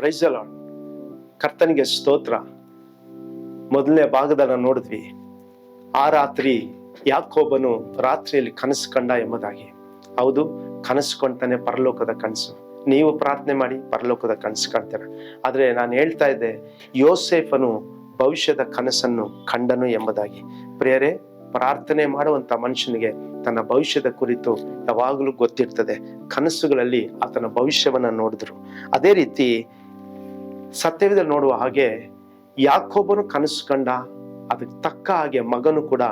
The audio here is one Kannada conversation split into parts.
ಪ್ರೈಸ್ ಅಲ್ಲ ಕರ್ತನಿಗೆ ಸ್ತೋತ್ರ. ಮೊದಲನೇ ಭಾಗದನ್ನ ನೋಡಿದ್ವಿ. ಆ ರಾತ್ರಿ ಯಾಕೋಬನು ರಾತ್ರಿಯಲ್ಲಿ ಕನಸು ಕಂಡ ಎಂಬುದಾಗಿ. ಹೌದು, ಕನಸು ಕೊಡ್ತಾನೆ ಪರಲೋಕದ ಕನಸು. ನೀವು ಪ್ರಾರ್ಥನೆ ಮಾಡಿ ಪರಲೋಕದ ಕನಸು ಕಾಣ್ತೀರ. ಆದರೆ ನಾನು ಹೇಳ್ತಾ ಇದ್ದೆ, ಯೋಸೇಫನು ಭವಿಷ್ಯದ ಕನಸನ್ನು ಕಂಡನು ಎಂಬುದಾಗಿ. ಪ್ರೇರೆ ಪ್ರಾರ್ಥನೆ ಮಾಡುವಂತ ಮನುಷ್ಯನಿಗೆ ತನ್ನ ಭವಿಷ್ಯದ ಕುರಿತು ಯಾವಾಗಲೂ ಗೊತ್ತಿರ್ತದೆ. ಕನಸುಗಳಲ್ಲಿ ಆತನ ಭವಿಷ್ಯವನ್ನ ನೋಡಿದ್ರು. ಅದೇ ರೀತಿ ಸತ್ಯವಿದಲ್ಲಿ ನೋಡುವ ಹಾಗೆ ಯಾಕೊಬ್ಬನು ಕನಸು ಕಂಡ, ಅದಕ್ಕೆ ತಕ್ಕ ಹಾಗೆ ಮಗನು ಕೂಡ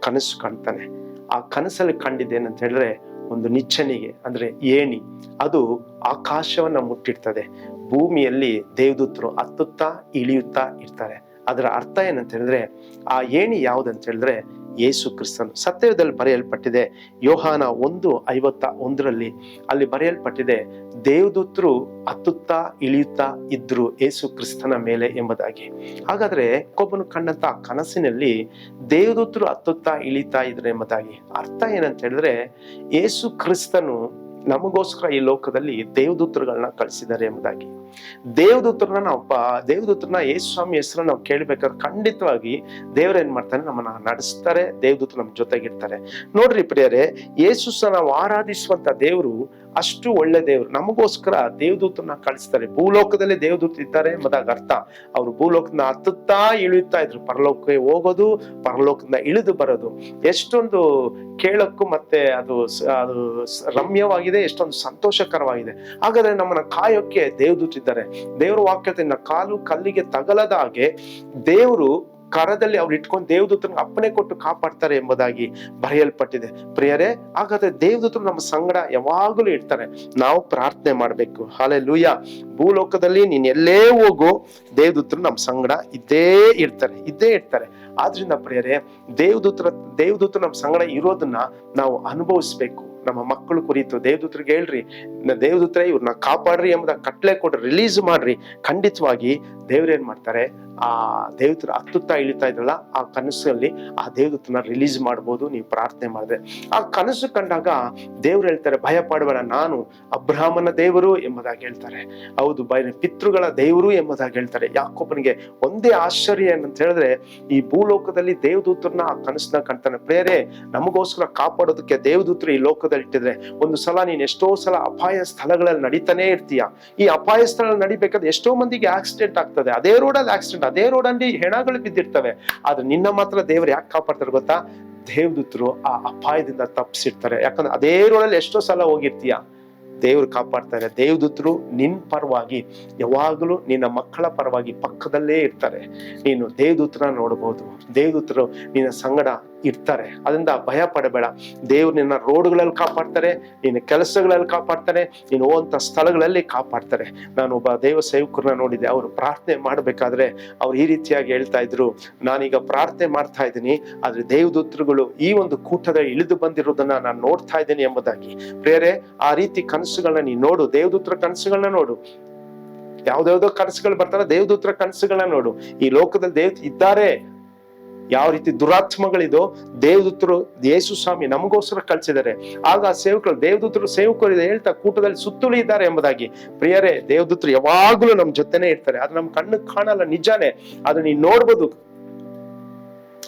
ಕನಸು ಕಾಣ್ತಾನೆ. ಆ ಕನಸಲ್ಲಿ ಕಂಡಿದ್ದೇನಂತ ಹೇಳಿದ್ರೆ ಒಂದು ನಿಚ್ಚನಿಗೆ ಅಂದ್ರೆ ಏಣಿ, ಅದು ಆಕಾಶವನ್ನ ಮುಟ್ಟಿರ್ತದೆ ಭೂಮಿಯಲ್ಲಿ ದೇವದೂತರು ಹತ್ತುತ್ತಾ ಇಳಿಯುತ್ತಾ ಇರ್ತಾರೆ. ಅದರ ಅರ್ಥ ಏನಂತ ಹೇಳಿದ್ರೆ, ಆ ಏಣಿ ಯಾವುದಂತ ಹೇಳಿದ್ರೆ ಯೇಸು ಕ್ರಿಸ್ತನು ಸತ್ಯದಲ್ಲಿ ಬರೆಯಲ್ಪಟ್ಟಿದೆ. ಯೋಹಾನ ಒಂದು ಐವತ್ತ ಒಂದರಲ್ಲಿ ಅಲ್ಲಿ ಬರೆಯಲ್ಪಟ್ಟಿದೆ, ದೇವದೂತರು ಹತ್ತುತ್ತಾ ಇಳಿಯುತ್ತಾ ಇದ್ರು ಯೇಸು ಕ್ರಿಸ್ತನ ಮೇಲೆ ಎಂಬುದಾಗಿ. ಹಾಗಾದ್ರೆ ಕೊಬ್ಬನು ಕಂಡಂತ ಕನಸಿನಲ್ಲಿ ದೇವದೂತರು ಹತ್ತುತ್ತಾ ಇಳಿತಾ ಇದ್ರು ಎಂಬುದಾಗಿ. ಅರ್ಥ ಏನಂತ ಹೇಳಿದ್ರೆ, ಯೇಸು ಕ್ರಿಸ್ತನು ನಮಗೋಸ್ಕರ ಈ ಲೋಕದಲ್ಲಿ ದೇವದೂತರುಗಳನ್ನ ಕಳಿಸಿದ್ದಾರೆ ಎಂಬುದಾಗಿ. ದೇವದೂತರನ್ನ ನಾವು ದೇವದೂತ್ರನ ಯೇಸು ಸ್ವಾಮಿ ಹೆಸರನ್ನ ನಾವು ಕೇಳ್ಬೇಕಾದ್ರೆ ಖಂಡಿತವಾಗಿ ದೇವ್ರ ಏನ್ ಮಾಡ್ತಾನೆ ನಮ್ಮನ್ನ ನಡೆಸ್ತಾರೆ, ದೇವದೂತರು ನಮ್ಮ ಜೊತೆಗಿರ್ತಾರೆ. ನೋಡ್ರಿ ಪ್ರಿಯರೇ, ಯೇಸು ಸಹ ನಾವು ಆರಾಧಿಸುವಂತ ದೇವರು ಅಷ್ಟು ಒಳ್ಳೆ ದೇವರು. ನಮಗೋಸ್ಕರ ದೇವದೂತನ ಕಳಿಸ್ತಾರೆ ಭೂಲೋಕದಲ್ಲಿ ದೇವದೂತ ಇದ್ದಾರೆ ಎಂಬುದಾಗ ಅರ್ಥ. ಅವರು ಭೂಲೋಕದಿಂದ ಹತ್ತುತ್ತಾ ಇಳಿಯುತ್ತಾ ಇದ್ರು. ಪರಲೋಕಕ್ಕೆ ಹೋಗೋದು, ಪರಲೋಕದಿಂದ ಇಳಿದು ಬರೋದು. ಎಷ್ಟೊಂದು ಕೇಳಕ್ಕೂ ಮತ್ತೆ ಅದು ಅದು ರಮ್ಯವಾಗಿದೆ, ಎಷ್ಟೊಂದು ಸಂತೋಷಕರವಾಗಿದೆ. ಹಾಗಾದ್ರೆ ನಮ್ಮನ್ನ ಕಾಯೋಕ್ಕೆ ದೇವದೂತಿದ್ದಾರೆ ದೇವರ ವಾಕ್ಯತೆಯನ್ನ ಕಾಲು ಕಲ್ಲಿಗೆ ತಗಲದ ಹಾಗೆ ದೇವರು ಕರದಲ್ಲಿ ಅವ್ರು ಇಟ್ಕೊಂಡು ದೇವದೂತನ ಅಪ್ಪಣೆ ಕೊಟ್ಟು ಕಾಪಾಡ್ತಾರೆ ಎಂಬುದಾಗಿ ಬರೆಯಲ್ಪಟ್ಟಿದೆ. ಪ್ರಿಯರೇ, ಹಾಗಾದ್ರೆ ದೇವದೂತರು ನಮ್ಮ ಸಂಗಡ ಯಾವಾಗಲೂ ಇರ್ತಾರೆ. ನಾವು ಪ್ರಾರ್ಥನೆ ಮಾಡ್ಬೇಕು. ಹಾಲೆ ಲೂಯ ಭೂಲೋಕದಲ್ಲಿ ನೀನ್ ಎಲ್ಲೇ ಹೋಗು, ದೇವದೂತರು ನಮ್ಮ ಸಂಗಡ ಇದ್ದೇ ಇರ್ತಾರೆ ಇದ್ದೇ ಇರ್ತಾರೆ. ಆದ್ರಿಂದ ಪ್ರಿಯರೇ, ದೇವದೂತರ, ದೇವದೂತರು ನಮ್ಮ ಸಂಗಡ ಇರೋದನ್ನ ನಾವು ಅನುಭವಿಸ್ಬೇಕು. ನಮ್ಮ ಮಕ್ಕಳು ಕುರಿತು ದೇವದೂತರಿಗೆ ಹೇಳ್ರಿ ದೇವದೂತ್ರ ದೇವದೂತರೇ ಇವ್ರನ್ನ ಕಾಪಾಡ್ರಿ ಎಂಬುದ ಕಟ್ಲೆ ಕೊಡ್ರಿ, ರಿಲೀಸ್ ಮಾಡ್ರಿ. ಖಂಡಿತವಾಗಿ ದೇವ್ರೇನ್ ಮಾಡ್ತಾರೆ? ಆ ದೇವ್ರ ಹತ್ತುತ್ತಾ ಇಳಿತಾ ಇದ್ರಲ್ಲ, ಆ ಕನಸಲ್ಲಿ ಆ ದೇವದೂತನ ರಿಲೀಸ್ ಮಾಡ್ಬೋದು, ನೀವು ಪ್ರಾರ್ಥನೆ ಮಾಡಿದ್ರೆ. ಆ ಕನಸು ಕಂಡಾಗ ದೇವ್ರು ಹೇಳ್ತಾರೆ, ಭಯ ಪಡಬೇಡ ನಾನು ಅಬ್ರಾಹ್ಮನ ದೇವರು ಎಂಬುದಾಗಿ ಹೇಳ್ತಾರೆ. ಹೌದು, ಭಯ, ಪಿತೃಗಳ ದೇವರು ಎಂಬುದಾಗಿ ಹೇಳ್ತಾರೆ. ಯಾಕೊಬ್ಬನಿಗೆ ಒಂದೇ ಆಶ್ಚರ್ಯ ಏನಂತ ಹೇಳಿದ್ರೆ, ಈ ಭೂಲೋಕದಲ್ಲಿ ದೇವದೂತರನ್ನ ಆ ಕನಸನ್ನ ಕಾಣ್ತಾನೆ ಪ್ರೇರೆ ನಮಗೋಸ್ಕರ ಕಾಪಾಡೋದಕ್ಕೆ ದೇವದೂತರು ಈ ಲೋಕದಲ್ಲಿ ಇಟ್ಟಿದ್ರೆ, ಒಂದು ಸಲ ನೀನ್ ಎಷ್ಟೋ ಸಲ ಅಪಾಯ ಸ್ಥಳಗಳಲ್ಲಿ ನಡೀತಾನೆ ಇರ್ತೀಯ. ಈ ಅಪಾಯ ಸ್ಥಳ ನಡಿಬೇಕಾದ್ರೆ ಎಷ್ಟೋ ಮಂದಿಗೆ ಆಕ್ಸಿಡೆಂಟ್ ಆಗ್ತದೆ. ಅದೇ ರೋಡಲ್ಲಿ ಆಕ್ಸಿಡೆಂಟ್ ಅದೇ ರೋಡಲ್ಲಿ ಹೆಣಗಳು ಬಿದ್ದಿರ್ತವೆ. ಆದ್ರೆ ನಿನ್ನ ಮಾತ್ರ ದೇವ್ರು ಯಾಕೆ ಕಾಪಾಡ್ತಾರೆ ಗೊತ್ತಾ? ದೇವದೂತರು ಆ ಅಪಾಯದಿಂದ ತಪ್ಪಿಸಿರ್ತಾರೆ ಯಾಕಂದ್ರೆ ಅದೇ ರೋಡಲ್ಲಿ ಎಷ್ಟೋ ಸಲ ಹೋಗಿರ್ತೀಯ? ದೇವ್ರು ಕಾಪಾಡ್ತಾರೆ ದೇವದೂತರು ನಿನ್ ಪರವಾಗಿ, ಯಾವಾಗಲೂ ನಿನ್ನ ಮಕ್ಕಳ ಪರವಾಗಿ ಪಕ್ಕದಲ್ಲೇ ಇರ್ತಾರೆ. ನೀನು ದೇವದೂತನ ನೋಡಬಹುದು ದೇವದೂತರು ನಿನ್ನ ಸಂಗಡ ಇರ್ತಾರೆ. ಅದರಿಂದ ಭಯ ಪಡಬೇಡ. ದೇವ್ರು ನಿನ್ನ ರೋಡ್ಗಳಲ್ಲಿ ಕಾಪಾಡ್ತಾರೆ, ನಿನ್ನ ಕೆಲಸಗಳಲ್ಲಿ ಕಾಪಾಡ್ತಾರೆ, ನೀನು ಹೋಗುವಂತ ಸ್ಥಳಗಳಲ್ಲಿ ಕಾಪಾಡ್ತಾರೆ. ನಾನು ಒಬ್ಬ ದೇವ ಸೇವಕರನ್ನ ನೋಡಿದೆ. ಅವರು ಪ್ರಾರ್ಥನೆ ಮಾಡಬೇಕಾದ್ರೆ ಅವ್ರು ಈ ರೀತಿಯಾಗಿ ಹೇಳ್ತಾ ಇದ್ರು. ನಾನೀಗ ಪ್ರಾರ್ಥನೆ ಮಾಡ್ತಾ ಇದ್ದೀನಿ. ಆದ್ರೆ ದೇವದೂತರುಗಳು ಈ ಒಂದು ಕೂಟದ ಇಳಿದು ಬಂದಿರೋದನ್ನ ನಾನು ನೋಡ್ತಾ ಇದ್ದೀನಿ ಎಂಬುದಾಗಿ. ಬೇರೆ ಆ ರೀತಿ ಕನಸುಗಳನ್ನ ನೀ ನೋಡು, ದೇವದೂತ್ರ ಕನಸುಗಳನ್ನ ನೋಡು. ಯಾವ್ದಾವ್ದೋ ಕನಸುಗಳು ಬರ್ತಾರ ದೇವದೂತ್ರ ಕನಸುಗಳನ್ನ ನೋಡು. ಈ ಲೋಕದಲ್ಲಿ ದೇವ್ ಇದ್ದಾರೆ. ಯಾವ ರೀತಿ ದುರಾತ್ಮಗಳಿದೋ, ದೇವದೂತರು ಯೇಸು ಸ್ವಾಮಿ ನಮಗೋಸ್ಕರ ಕಳಿಸಿದ್ದಾರೆ. ಆಗ ಆ ಸೇವಕರು, ದೇವದೂತರು ಸೇವಕರು ಹೇಳ್ತಾ ಕೂಟದಲ್ಲಿ ಸುತ್ತಲೂ ಇದ್ದಾರೆ ಎಂಬುದಾಗಿ. ಪ್ರಿಯರೇ, ದೇವದೂತರು ಯಾವಾಗಲೂ ನಮ್ ಜೊತೆನೆ ಇರ್ತಾರೆ. ಅದು ನಮ್ ಕಣ್ಣು ಕಾಣಲ್ಲ, ನಿಜಾನೇ. ಅದು ನೀನ್ ನೋಡ್ಬೋದು.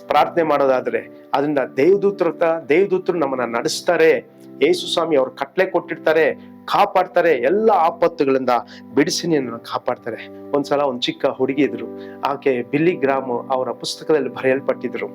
ಪ್ರಾರ್ಥನೆ ಮಾಡೋದಾದ್ರೆ, ಅದರಿಂದ ದೇವದೂತರ ದೇವದೂತರು ನಮ್ಮನ್ನ ನಡೆಸ್ತಾರೆ. ಯೇಸು ಸ್ವಾಮಿ ಅವ್ರು ಕಟ್ಲೆ ಕೊಟ್ಟಿರ್ತಾರೆ. ಕಾಪಾಡ್ತಾರೆ ಎಲ್ಲ ಆಪತ್ತುಗಳಿಂದ ಬಿಡಿಸಿ ನಿನ್ನನ್ನು ಕಾಪಾಡ್ತಾರೆ. ಒಂದ್ಸಲ ಒಂದು ಚಿಕ್ಕ ಹುಡುಗಿ ಇದ್ರು. ಆಕೆ ಬಿಲ್ಲಿ ಗ್ರಾಮ್ ಅವರ ಪುಸ್ತಕದಲ್ಲಿ ಬರೆಯಲ್ಪಟ್ಟಿದ್ರು.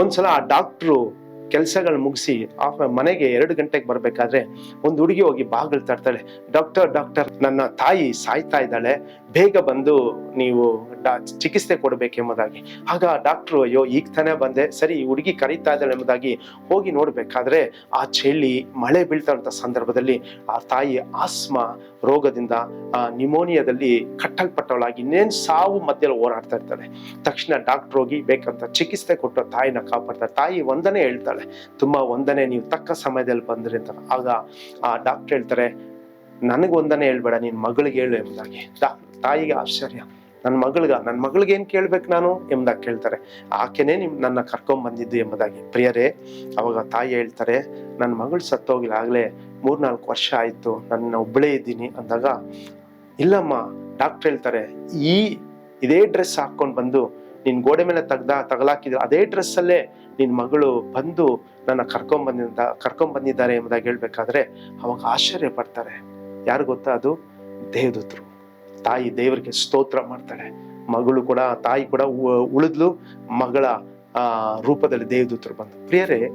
ಒಂದ್ಸಲ ಆ ಡಾಕ್ಟ್ರು ಕೆಲಸಗಳು ಮುಗಿಸಿ ಆಫ್ ಮನೆಗೆ ಎರಡು ಗಂಟೆಗೆ ಬರಬೇಕಾದ್ರೆ ಒಂದು ಹುಡುಗಿ ಹೋಗಿ ಬಾಗಿಲು ತರ್ತಾಳೆ ಡಾಕ್ಟರ್ ಡಾಕ್ಟರ್, ನನ್ನ ತಾಯಿ ಸಾಯ್ತಾ ಇದ್ದಾಳೆ. ಬೇಗ ಬಂದು ನೀವು ಡಾ- ಚಿಕಿತ್ಸೆ ಕೊಡಬೇಕೆಂಬುದಾಗಿ ಆಗ ಡಾಕ್ಟ್ರು, ಅಯ್ಯೋ, ಈಗ ತಾನೇ ಬಂದೆ. ಸರಿ, ಈ ಹುಡುಗಿ ಕರೀತಾ ಇದ್ದಾಳೆ ಎಂಬುದಾಗಿ ಹೋಗಿ ನೋಡಬೇಕಾದ್ರೆ ಆ ಚಳಿ, ಮಳೆ ಬೀಳ್ತಾ ಸಂದರ್ಭದಲ್ಲಿ ಆ ತಾಯಿ ಆಸ್ಮ ರೋಗದಿಂದ, ಆ, ನಿಮೋನಿಯಾದಲ್ಲಿ ಕಟ್ಟಲ್ಪಟ್ಟವಳಾಗಿ ಇನ್ನೇನು ಸಾವು ಮಧ್ಯದಲ್ಲಿ ಹೋರಾಡ್ತಾ ಇರ್ತಾಳೆ. ತಕ್ಷಣ ಡಾಕ್ಟರ್ ಹೋಗಿ ಬೇಕಂತ ಚಿಕಿತ್ಸೆ ಕೊಟ್ಟು ತಾಯಿನ ಕಾಪಾಡ್ತಾರೆ. ತಾಯಿ ಒಂದನೇ ಹೇಳ್ತಾಳೆ, ತುಂಬಾ ಒಂದನೇ, ನೀವು ತಕ್ಕ ಸಮಯದಲ್ಲಿ ಬಂದ್ರಿ ಅಂತ. ಆಗ, ಆ, ಡಾಕ್ಟರ್ ಹೇಳ್ತಾರೆ, ನನಗೆ ಒಂದನೇ ಹೇಳ್ಬೇಡ ನಿನ್ನ ಮಗಳಿಗೆ ಹೇಳು ಎಂಬುದಾಗಿ. ತಾಯಿಗೆ ಆಶ್ಚರ್ಯ. ನನ್ನ ಮಗಳಿಗ ನನ್ನ ಮಗಳಿಗೆ ಏನು ಕೇಳ್ಬೇಕು ನಾನು? ಎಂಬುದಾಗಿ ಕೇಳ್ತಾರೆ. ಆಕೆನೇ ನಿಮ್, ನನ್ನ ಕರ್ಕೊಂಬಂದಿದ್ದು ಎಂಬುದಾಗಿ. ಪ್ರಿಯರೇ, ಅವಾಗ ತಾಯಿ ಹೇಳ್ತಾರೆ ನನ್ನ ಮಗಳು ಸತ್ತೋಗಿಲ್ಲ, ಆಗ್ಲೇ ಮೂರ್ನಾಲ್ಕು ವರ್ಷ ಆಯ್ತು ನನ್ನ ಒಬ್ಬಳೇ ಇದ್ದೀನಿ ಅಂದಾಗ, ಇಲ್ಲಮ್ಮ ಡಾಕ್ಟರ್ ಹೇಳ್ತಾರೆ, ಈ, ಇದೇ ಡ್ರೆಸ್ ಹಾಕೊಂಡು ಬಂದು ನಿನ್ನ ಗೋಡೆ ಮೇಲೆ ತೆಗ್ದ ತಗಲಾಕಿದ್ರು ಅದೇ ಡ್ರೆಸ್ ಅಲ್ಲೇ ನಿನ್ ಮಗಳು ಬಂದು ನನ್ನ ಕರ್ಕೊಂಡ್ ಕರ್ಕೊಂಬಂದಿದ್ದಾರೆ ಎಂಬುದಾಗಿ ಹೇಳ್ಬೇಕಾದ್ರೆ, ಅವಾಗ ಆಶ್ಚರ್ಯ ಪಡ್ತಾರೆ. ಯಾರು ಗೊತ್ತಾ ಅದು? ದೇವದೂತರು. ತಾಯಿ ದೇವರಿಗೆ ಸ್ತೋತ್ರ ಮಾಡ್ತಾಳೆ. ಮಗಳು ಕೂಡ, ತಾಯಿ ಕೂಡ ಉಳಿದ್ಲು, ಮಗಳ ರೂಪದಲ್ಲಿ ದೇವದೂತರು ಬಂದು. ಪ್ರಿಯರೇ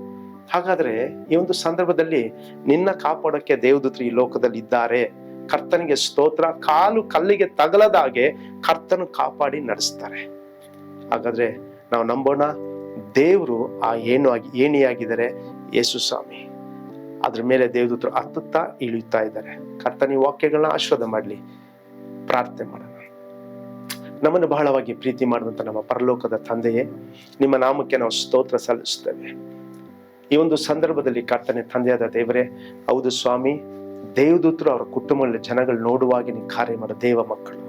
ಹಾಗಾದ್ರೆ ಈ ಒಂದು ಸಂದರ್ಭದಲ್ಲಿ ನಿನ್ನ ಕಾಪಾಡೋಕೆ ದೇವದೂತರು ಈ ಲೋಕದಲ್ಲಿ ಇದ್ದಾರೆ ಕರ್ತನಿಗೆ ಸ್ತೋತ್ರ, ಕಾಲು ಕಲ್ಲಿಗೆ ತಗಲದ ಹಾಗೆ ಕರ್ತನು ಕಾಪಾಡಿ ನಡೆಸ್ತಾರೆ. ಹಾಗಾದ್ರೆ ನಾವು ನಂಬೋಣ, ದೇವರು ಆ ಏನು ಆಗಿ, ಏಣಿಯಾಗಿದ್ದಾರೆ, ಯೇಸು ಸ್ವಾಮಿ. ಅದ್ರ ಮೇಲೆ ದೇವದೂತರು ಹತ್ತುತ್ತಾ ಇಳಿಯುತ್ತಾ ಇದ್ದಾರೆ. ಕರ್ತನಿ ವಾಕ್ಯಗಳನ್ನ ಆಶೀರ್ವಾದ ಮಾಡಲಿ. ಪ್ರಾರ್ಥನೆ ಮಾಡೋಣ. ನಮ್ಮನ್ನು ಬಹಳವಾಗಿ ಪ್ರೀತಿ ಮಾಡುವಂತ ನಮ್ಮ ಪರಲೋಕದ ತಂದೆಯೇ, ನಿಮ್ಮ ನಾಮಕ್ಕೆ ನಾವು ಸ್ತೋತ್ರ ಸಲ್ಲಿಸ್ತೇವೆ ಈ ಒಂದು ಸಂದರ್ಭದಲ್ಲಿ ಕರ್ತನೆ ತಂದೆಯಾದ ದೇವರೇ, ಹೌದು ಸ್ವಾಮಿ, ದೇವದೂತರು ಅವರ ಕುಟುಂಬದಲ್ಲಿ ಜನಗಳು ನೋಡುವಾಗಿ ಕಾರ್ಯ ಮಾಡೋ ದೇವ ಮಕ್ಕಳು.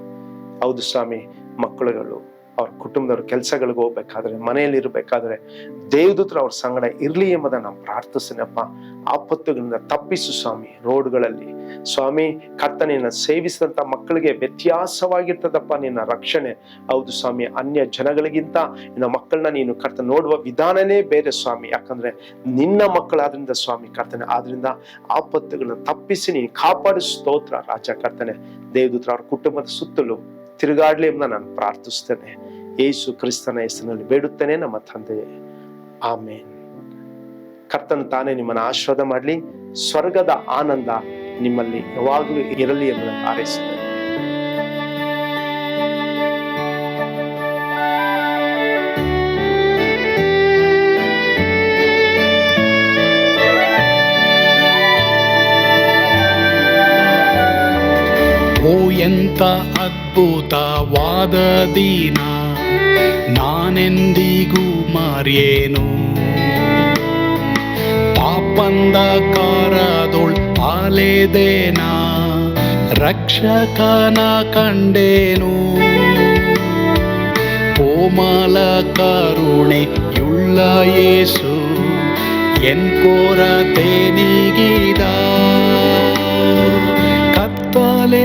ಹೌದು ಸ್ವಾಮಿ, ಮಕ್ಕಳುಗಳು. ಅವ್ರ ಕುಟುಂಬದವ್ರ ಕೆಲಸಗಳಿಗೆ ಹೋಗ್ಬೇಕಾದ್ರೆ, ಮನೆಯಲ್ಲಿ ಇರಬೇಕಾದ್ರೆ, ದೇವದೂತರು ಅವ್ರ ಸಂಗಡ ಇರ್ಲಿ ಎಂಬುದನ್ನ ನಾವು ಪ್ರಾರ್ಥಿಸ್ತೀನಪ್ಪ ಆಪತ್ತುಗಳಿಂದ ತಪ್ಪಿಸು ಸ್ವಾಮಿ, ರೋಡ್ಗಳಲ್ಲಿ. ಸ್ವಾಮಿ ಕರ್ತನೆಯನ್ನ ಸೇವಿಸಿದಂತ ಮಕ್ಕಳಿಗೆ ವ್ಯತ್ಯಾಸವಾಗಿರ್ತದಪ್ಪ, ನಿನ್ನ ರಕ್ಷಣೆ. ಹೌದು ಸ್ವಾಮಿ, ಅನ್ಯ ಜನಗಳಿಗಿಂತ ನಿನ್ನ ಮಕ್ಕಳನ್ನ ನೀನು ಕರ್ತ ನೋಡುವ ವಿಧಾನನೇ ಬೇರೆ ಸ್ವಾಮಿ. ಯಾಕಂದ್ರೆ ನಿನ್ನ ಮಕ್ಕಳಾದ್ರಿಂದ ಸ್ವಾಮಿ ಕರ್ತನೆ. ಆದ್ರಿಂದ ಆಪತ್ತುಗಳನ್ನ ತಪ್ಪಿಸಿ ನೀನು ಕಾಪಾಡು ಸ್ತೋತ್ರ ರಾಜ ಕರ್ತನೆ. ದೇವದೂತ್ರ ಅವ್ರ ಕುಟುಂಬದ ಸುತ್ತಲೂ ತಿರುಗಾಡ್ಲಿ ಎಂಬ ನಾನು ಪ್ರಾರ್ಥಿಸ್ತೇನೆ. ಯೇಸು ಕ್ರಿಸ್ತನ ಹೆಸರಿನಲ್ಲಿ ಬೇಡುತ್ತೇನೆ ನಮ್ಮ ತಂದೆ ಆಮೇನ್. ಕರ್ತನು ತಾನೇ ನಿಮ್ಮನ್ನು ಆಶೀರ್ವಾದ ಮಾಡಲಿ, ಸ್ವರ್ಗದ ಆನಂದ ನಿಮ್ಮಲ್ಲಿ ಯಾವಾಗಲೂ ಇರಲಿ ಎಂಬುದನ್ನು ಹಾರೈಸುತ್ತೇನೆ. ಎಂತ ಅದ್ಭುತವಾದ ದಿನ ನಾನೆಂದಿಗೂ ಮರೆಯೇನು ಪಾಪಂದ ಕಾರದೊಳ್ ಅಲೆದೇನ ರಕ್ಷಕನ ಕಂಡೇನು ಕೋಮಲ ಕರುಣೆಯುಳ್ಳ ಯೇಸು ಎನ್ ಕೊರತೆ ನೀಗಿದ ಕತ್ತಲೆ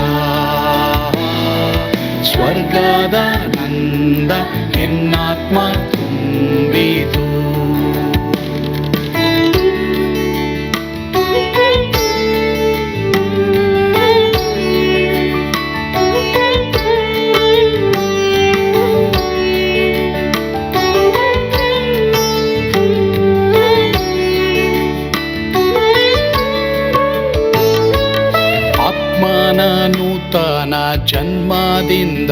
ನಂದ ಎನ್ನಾತ್ಮ ತುಂಬಿತು. ಆತ್ಮನ ನೂತನ ಜನ್ಮದಿಂದ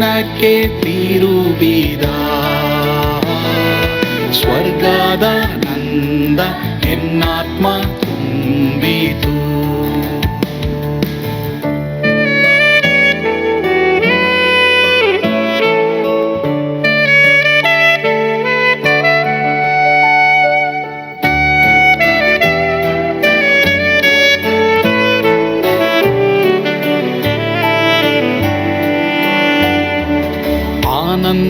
ದಿನಕ್ಕೆ ತಿರುಬಿದ. ಸ್ವರ್ಗದ ನಂದ ಎನ್ನಾತ್ಮ ತುಂಬಿತು.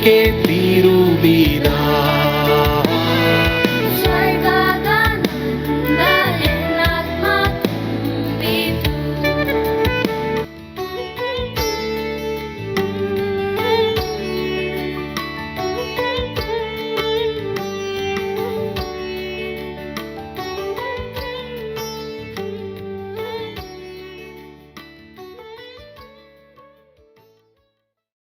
ಕೇ ತೀರುವಿರಾ